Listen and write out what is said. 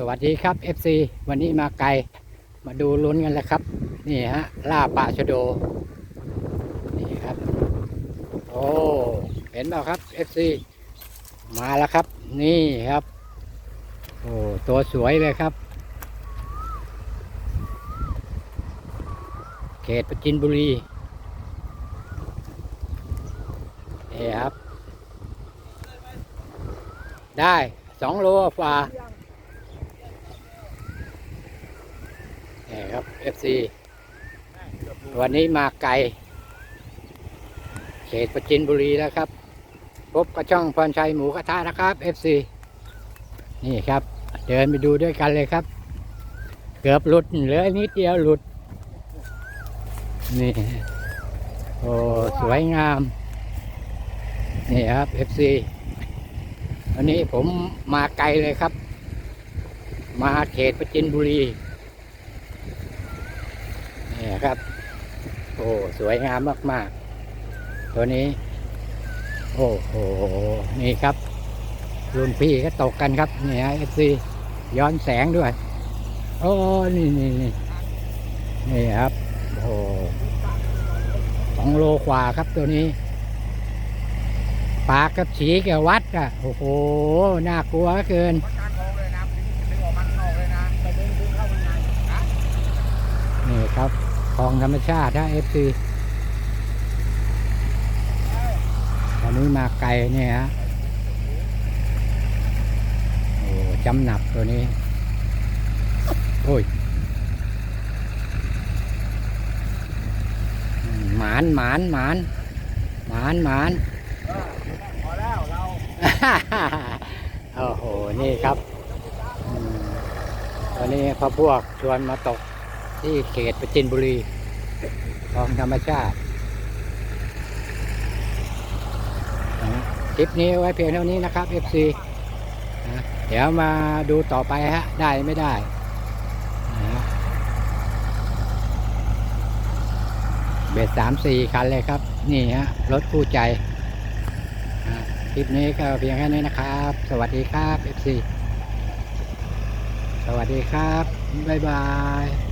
สวัสดีครับ FC วันนี้มาไกลมาดูลุ้นกันแล้วครับ นี่ฮะล่าปลาชะโด นี่ครับ โอ้เห็นเปล่าครับ FC มาแล้วครับ นี่ครับ โอ้ตัวสวยเลยครับ เขตปจินบุรีนี่ครับ ได้สองโลกว่า นี่ครับ FC วันนี้มาไกลเขตประจินบุรีแล้วครับ พบกับช่องพรชัยหมูกระทะนะครับ FC นี่ครับ เดินไปดูด้วยกันเลยครับ เกือบหลุดเหลือนิดเดียวหลุด นี่ โอ้สวยงาม นี่ครับ FC วันนี้ผมมาไกลเลยครับ มาเขตประจินบุรี ครับ โอ้สวยงามมาก ๆ ตัวนี้ โอ้โห นี่ครับ รุ่นพี่ก็ตกกันครับนี่ฮะเอฟซีย้อนแสงด้วย โอ้นี่นี่นี่นี่ครับ โอ้สองโลกว่าครับตัวนี้ปากกับฉีแกวัดอะโอ้โห น่ากลัวเหลือเกินมันการม องเลองดึงเข้าข้างในนะนี่ครับของธรรมชาตินะเอฟซีตอนนี้มาไกลเนี่ยฮะโอ้จำหนับตัวนี้ โอ้ยหมานหมานหมานหมานหมานพอแล้วเราโอ้โห นี่ครับอืมวันนี้พอพวกชวนมาตก ที่เขตประจินบุรีของธรรมชาติ คลิปนี้ไว้เพียงเท่านี้นะครับ FC เดี๋ยวมาดูต่อไปฮะ ได้ไม่ได้เบ็ดสามสี่คันเลยครับ นี่ฮะ รถคู่ใจคลิปนี้ก็เพียงแค่นี้นะครับ สวัสดีครับ FC สวัสดีครับ บ๊ายบาย